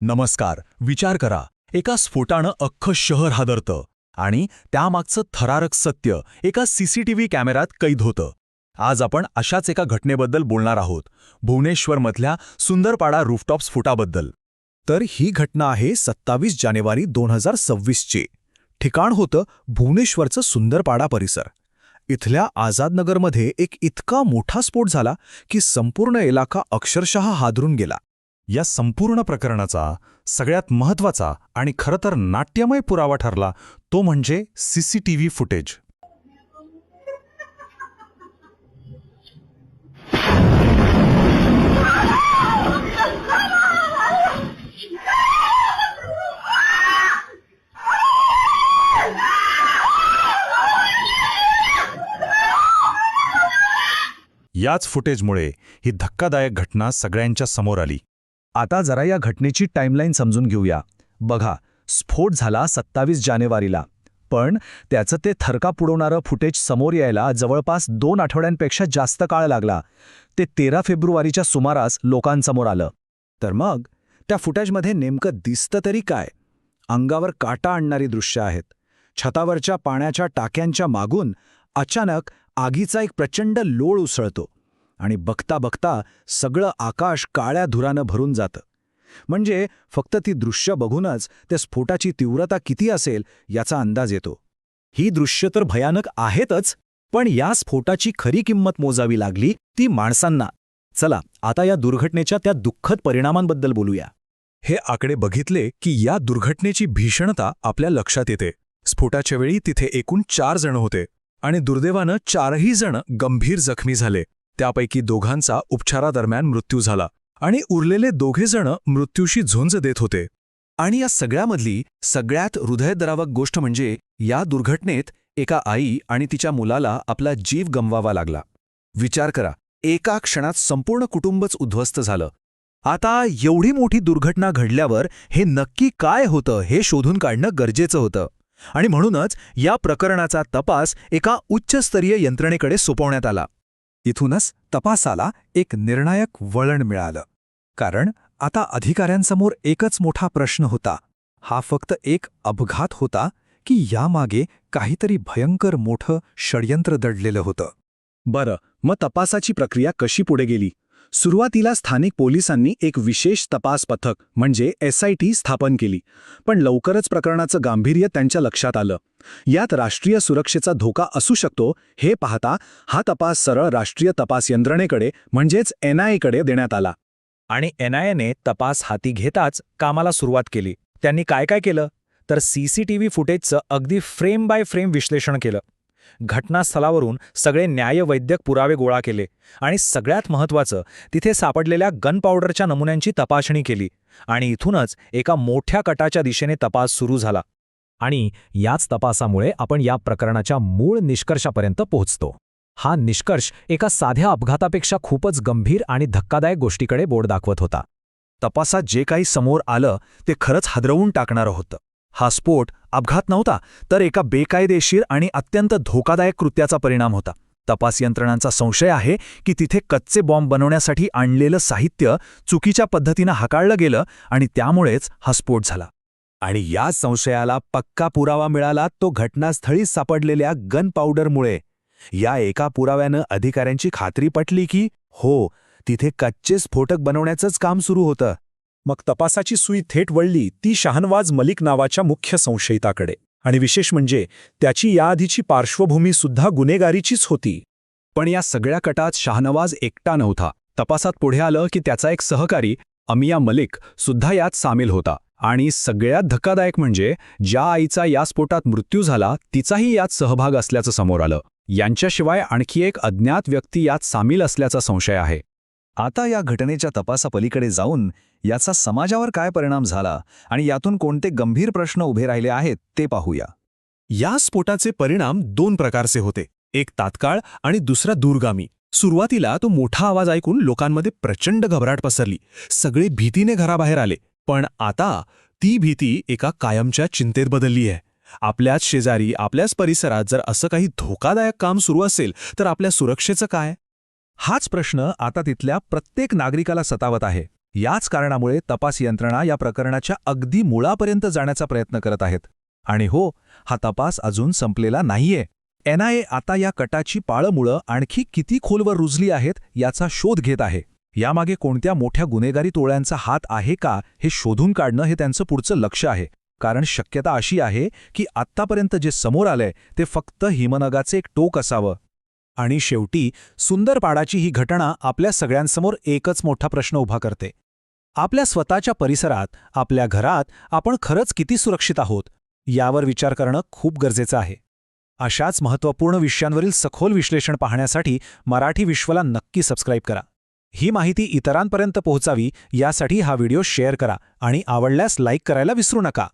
नमस्कार विचार करा. एका स्फोटानं अख्खं शहर हादरतं आणि त्यामागचं थरारक सत्य एका सीसीटीव्ही कॅमेऱ्यात कैद होतं. आज आपण अशाच एका घटनेबद्दल बोलणार आहोत भुवनेश्वरमधल्या सुंदरपाडा रूफटॉप स्फोटाबद्दल तर ही घटना आहे सत्तावीस जानेवारी दोन हजार सव्वीसची. ठिकाण होतं भुवनेश्वरचं सुंदरपाडा परिसर. इथल्या आझादनगरमध्ये एक इतका मोठा स्फोट झाला की संपूर्ण इलाका अक्षरशः हादरून गेला. या संपूर्ण प्रकरणाचा सगळ्यात महत्त्वाचा आणि खरं तर नाट्यमय पुरावा ठरला तो म्हणजे सीसीटीव्ही फुटेज. याच फुटेजमुळे ही धक्कादायक घटना सगळ्यांच्या समोर आली. आता जरा या घटनेची टाईमलाईन समजून घेऊया. बघा स्फोट झाला सत्तावीस जानेवारीला. पण त्याचं ते थरका पुडवणारं फुटेज समोर यायला जवळपास दोन आठवड्यांपेक्षा जास्त काळ लागला. ते तेरा फेब्रुवारीच्या सुमारास लोकांसमोर आलं. तर मग त्या फुटेजमध्ये नेमकं दिसतं तरी काय? अंगावर काटा आणणारी दृश्य आहेत. छतावरच्या पाण्याच्या टाक्यांच्या मागून अचानक आगीचा एक प्रचंड लोळ उसळतो. आणि बघता बघता सगळं आकाश काळ्या धुरानं भरून जातं. म्हणजे फक्त ती दृश्य बघूनच त्या स्फोटाची तीव्रता किती असेल याचा अंदाज येतो. ही दृश्य तर भयानक आहेतच पण या स्फोटाची खरी किंमत मोजावी लागली ती माणसांना. चला आता या दुर्घटनेच्या त्या दुःखद परिणामांबद्दल बोलूया. हे आकडे बघितले की या दुर्घटनेची भीषणता आपल्या लक्षात येते. स्फोटाच्या वेळी तिथे एकूण चार जण होते आणि दुर्दैवानं चारही जण गंभीर जखमी झाले. त्यापैकी दोघांचा उपचारादरम्यान मृत्यू झाला आणि उरलेले दोघेजण मृत्यूशी झुंज देत होते. आणि या सगळ्यामधली सगळ्यात हृदयद्रावक गोष्ट म्हणजे या दुर्घटनेत एका आई आणि तिच्या मुलाला आपला जीव गमवावा लागला. विचार करा एका क्षणात संपूर्ण कुटुंबच उद्ध्वस्त झालं. आता एवढी मोठी दुर्घटना घडल्यावर हे नक्की काय होतं हे शोधून काढणं गरजेचं होतं. आणि म्हणूनच या प्रकरणाचा तपास एका उच्चस्तरीय यंत्रणेकडे सोपवण्यात आला. इथूनच तपासाला एक निर्णायक वळण मिळालं. कारण आता अधिकाऱ्यांसमोर एकच मोठा प्रश्न होता. हा फक्त एक अपघात होता की यामागे काहीतरी भयंकर मोठं षडयंत्र दडलेलं होतं. बरं मग तपासाची प्रक्रिया कशी पुढे गेली? सुरुवातीला स्थानिक पोलिसांनी एक विशेष तपास पथक म्हणजे एसआयटी स्थापन केली. पण लवकरच प्रकरणाचं गांभीर्य त्यांच्या लक्षात आलं. यात राष्ट्रीय सुरक्षेचा धोका असू शकतो हे पाहता हा तपास सरळ राष्ट्रीय तपास यंत्रणेकडे म्हणजेच एनआयएकडे देण्यात आला. आणि एनआयएने तपास हाती घेताच कामाला सुरुवात केली. त्यांनी काय काय केलं? तर सीसीटीव्ही फुटेजचं अगदी फ्रेम बाय फ्रेम विश्लेषण केलं. घटनास्थळावरून सगळे न्यायवैद्यक पुरावे गोळा केले आणि सगळ्यात महत्त्वाचं तिथे सापडलेल्या गन पावडरच्या नमुन्यांची तपासणी केली आणि इथूनच एका मोठ्या कटाच्या दिशेने तपास सुरू झाला. आणि याच तपासामुळे आपण या प्रकरणाच्या मूळ निष्कर्षापर्यंत पोहोचतो. हा निष्कर्ष एका साध्या अपघातापेक्षा खूपच गंभीर आणि धक्कादायक गोष्टीकडे बोर्ड दाखवत होता. तपासात जे काही समोर आलं ते खरंच हादरवून टाकणारं होतं. हा स्फोट अपघात नव्हता तर एका बेकायदेशीर आणि अत्यंत धोकादायक कृत्याचा परिणाम होता. तपास यंत्रणांचा संशय आहे की तिथे कच्चे बॉम्ब बनवण्यासाठी आणलेलं साहित्य चुकीच्या पद्धतीनं हाकाळलं गेलं आणि त्यामुळेच हा स्फोट झाला. आणि या संशयाला पक्का पुरावा मिळाला तो घटनास्थळीच सापडलेल्या गन पावडरमुळे. या एका पुराव्यानं अधिकाऱ्यांची खात्री पटली की हो तिथे कच्चे स्फोटक बनवण्याचंच काम सुरू होतं. मग तपासाची सुई थेट वळली ती शहानवाज मलिक नावाच्या मुख्य संशयिताकडे. आणि विशेष म्हणजे त्याची याआधीची पार्श्वभूमी सुद्धा गुन्हेगारीचीच होती. पण या सगळ्या कटात शाहनवाज एकटा नव्हता. तपासात पुढे आलं की त्याचा एक सहकारी अमिया मलिक सुद्धा यात सामील होता. आणि सगळ्यात धक्कादायक म्हणजे ज्या आईचा या स्फोटात मृत्यू झाला तिचाही यात सहभाग असल्याचं समोर आलं. यांच्याशिवाय आणखी एक अज्ञात व्यक्ती यात सामील असल्याचा संशय आहे. आता या घटनेच्या तपासापलीकडे जाऊन याचा समाजावर काय परिणाम झाला आणि यातून कोणते गंभीर प्रश्न उभे राहिले आहेत ते पाहूया. या स्फोटाचे परिणाम दोन प्रकारचे होते एक तात्काळ आणि दुसरा दूरगामी. सुरुवातीला तो मोठा आवाज ऐकून लोकांमध्ये प्रचंड घबराट पसरली. सगळे भीतीने घराबाहेर आले पण आता ती भीती एका कायमच्या चिंतेत बदलली आहे. आपल्याच शेजारी आपल्याच परिसरात जर असं काही धोकादायक काम सुरू असेल तर आपल्या सुरक्षेचं काय? हाच प्रश्न आता तिथल्या प्रत्येक नागरिकाला सतावत आहे. याच कारणामुळे तपास यंत्रणा या प्रकरणाच्या अगदी मुळापर्यंत जाण्याचा प्रयत्न करत आहेत. आणि हो हा तपास अजून संपलेला नाहीये. एनआयए आता या कटाची पाळमुळं आणखी किती खोलवर रुजली आहेत याचा शोध घेत आहे. यामागे कोणत्या मोठ्या गुन्हेगारी टोळ्यांचा हात आहे का हे शोधून काढणं हे त्यांचं पुढचं लक्ष आहे. कारण शक्यता अशी आहे की आत्तापर्यंत जे समोर आलंय ते फक्त हिमनगाचे एक टोक असावं. आणि शेवटी सुंदरपाडाची ही घटना आपल्या सगळ्यांसमोर एकच मोठा प्रश्न उभा करते. आपल्या स्वतःच्या परिसरात आपल्या घरात आपण खरंच किती सुरक्षित आहोत यावर विचार करणं खूप गरजेचं आहे. अशाच महत्त्वपूर्ण विषयांवरील सखोल विश्लेषण पाहण्यासाठी मराठी विश्वला नक्की सबस्क्राईब करा. ही माहिती इतरांपर्यंत पोहोचावी यासाठी हा व्हिडिओ शेअर करा आणि आवडल्यास लाईक करायला विसरू नका.